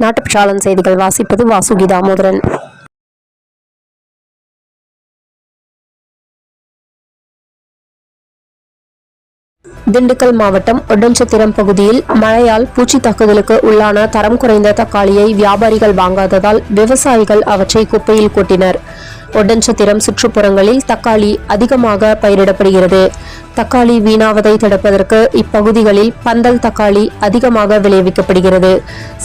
நாட்டுப்பற்றாளன் செய்திகள் வாசிப்பது வாசுகி தாமோதரன். திண்டுக்கல் மாவட்டம் ஒட்டன்சத்திரம் பகுதியில் மழையால் பூச்சி தாக்குதலுக்கு உள்ளான தரம் குறைந்த தக்காளியை வியாபாரிகள் வாங்காததால் விவசாயிகள் அவற்றை குப்பையில் கொட்டினர். ஒட்டன்சத்திரம் சுற்றுப்புறங்களில் தக்காளி அதிகமாக பயிரிடப்படுகிறது. தக்காளி வீணாவதை தடுப்பதற்கு இப்பகுதிகளில் பந்தல் தக்காளி அதிகமாக விளைவிக்கப்படுகிறது.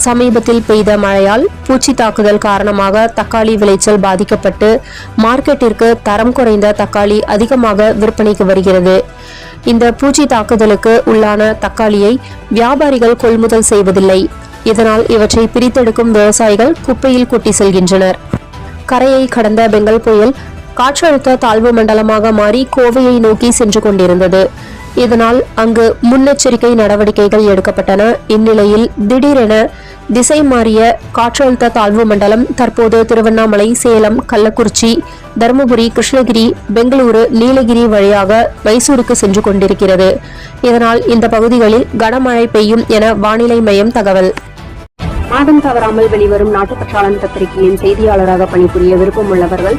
சமீபத்தில் பெய்த மழையால் பூச்சி தாக்குதல் காரணமாக தக்காளி விளைச்சல் பாதிக்கப்பட்டு மார்க்கெட்டிற்கு தரம் குறைந்த தக்காளி அதிகமாக விற்பனைக்கு வருகிறது. இந்த பூச்சி தாக்குதலுக்கு உள்ளான தக்காளியை வியாபாரிகள் கொள்முதல் செய்வதில்லை. இதனால் இவற்றை பிரித்தெடுக்கும் விவசாயிகள் குப்பையில் கொட்டி செல்கின்றனர். கரையை கடந்த பெங்கல் புயல் காற்றழுத்த தாழ்வு மண்டலமாக மாறி கோவையை நோக்கி சென்று கொண்டிருந்தது. இதனால் அங்கு முன்னெச்சரிக்கை நடவடிக்கைகள் எடுக்கப்பட்டன. இந்நிலையில் திடீரென திசை மாறிய காற்றழுத்த தாழ்வு மண்டலம் தற்போது திருவண்ணாமலை சேலம் கள்ளக்குறிச்சி தருமபுரி கிருஷ்ணகிரி பெங்களூரு நீலகிரி வழியாக மைசூருக்கு சென்று கொண்டிருக்கிறது. இதனால் இந்த பகுதிகளில் கனமழை பெய்யும் என வானிலை மையம் தகவல். மாதம் தவறாமல் வெளிவரும் நாட்டுப்பற்றாளன் பத்திரிகையின் செய்தியாளராக பணிபுரிய விருப்பம் உள்ளவர்கள்